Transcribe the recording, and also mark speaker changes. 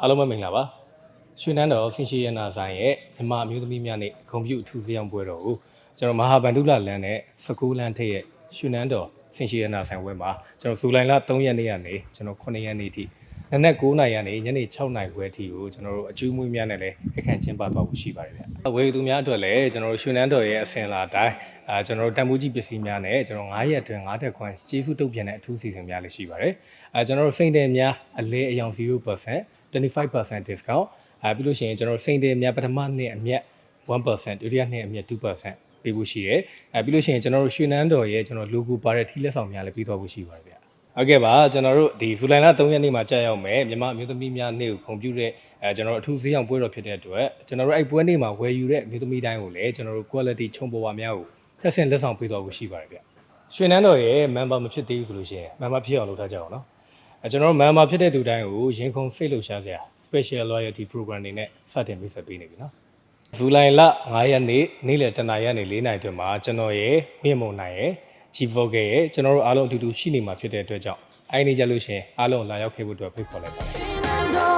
Speaker 1: အားလုံးပဲမင်္ဂလာပါရွှေနန်းတော်ဆင်ရှိရနာဆိုင်ရဲ့မြမအမျိုးသမီးများနဲ့ဂုံပြူအထူးစရောင်းပွဲတော်ကိုကျွန်တော်မဟာဗန္ဓုလလန်းနဲ့စကူလန်းထက်ရဲ့ရွှေနန်းတော်ဆင်ရှိရနာဆိုင်ဝဲမှာကျွန်တော်ဇူလိုင်လ3ရက်နေ့ကနေကျွန်တော်9ရက်နေ့ထိနနက်9နာရီကနေညနေ6နာရီခွဲအထိကိုကျွန်တော်တို့အကျူးမွေးများနဲ့လည်းအခမ်းကျင်းပသွားဖို့ရှိပါတယ်ဗျ။ဝေသူများအတွက်လည်းကျွန်တော်တို့ရွှေနန်းတော်ရဲ့အစင်လာတိုင်းအာကျွန်တော်တို့တန်ဖိုးကြီးပစ္စည်းများနဲ့ကျွန်တော်9ရက်အတွင်း9တက်ခွန်ကျေးဇူးတုတ်ပြန်တဲ့အထူးစီစဉ်များလည်းရှိပါတယ်။အဲကျွန်တော်တို့စိန်တယ်များအလဲအယောင်0% 25% discount အဲပြီးလို့ရှိရင်ကျွန်တော်တို့စိန်တယ်များပထမနှစ်အမြတ်1%ဒုတိယနှစ်အမြတ်2%ပေးဖို့ရှိတယ်အဲပြီးလို့ရှိရင်ကျွန်တော်တို့ရွှေနန်းတော်ရဲ့ကျွန်တော် logo ပါတဲ့ထီးလက်ဆောင်များလည်းပြီးသွားဖို့ရှိပါတယ်ဗျဟုတ်ကဲ့ပါကျွန်တော်တို့ဒီဇူလိုင်လ3ရက်နေ့မှာကြာရောက်မယ်မြန်မာအမျိုးသမီးများနေ့ကိုခုံပြုတဲ့အဲကျွန်တော်တို့အထူးဈေးအောင်ပွဲတော်ဖြစ်တဲ့အတွက်ကျွန်တော်တို့အဲ့ပွဲနေ့မှာဝယ်ယူတဲ့အမျိုးသမီးတိုင်းကိုလည်းကျွန်တော်တို့ quality ချုံပေါ်ပါများကိုသက်ဆင့်လက်ဆောင်ပေးသွားဖို့ရှိပါတယ်ဗျရွှေနန်းတော်ရဲ့ member မဖြစ်သေးဘူးဆိုလို့ရှိရင် member ဖြစ်အောင်လုပ်ထားကြအောင်နော် အဲကျွန်တော်တို့ member ဖြစ်တဲ့သူတိုင်းကိုရင်ခုန်စိတ်လှုပ်ရှားစရာ special loyalty program တွေနဲ့စတင်မိတ်ဆက်ပေးနေပြီနော်ဇူလိုင်လ9ရက်နေ့နေ့လယ်တနာရီကနေ4နာရီအတွင်းမှာကျွန်တော်ရဲ့မြင့်မုံနိုင်ရဲ့ chief vocal ရဲ့ကျွန်တော်တို့အားလုံးအတူတူရှိနေမှာဖြစ်တဲ့အတွက်ကြောင့်အဲ့ဒီကြလို့ရှရင်အားလုံးလာရောက်ခဲ့ဖို့အတွက်ဖိတ်ခေါ်လိုက်ပါတယ်
Speaker 2: Shenandoah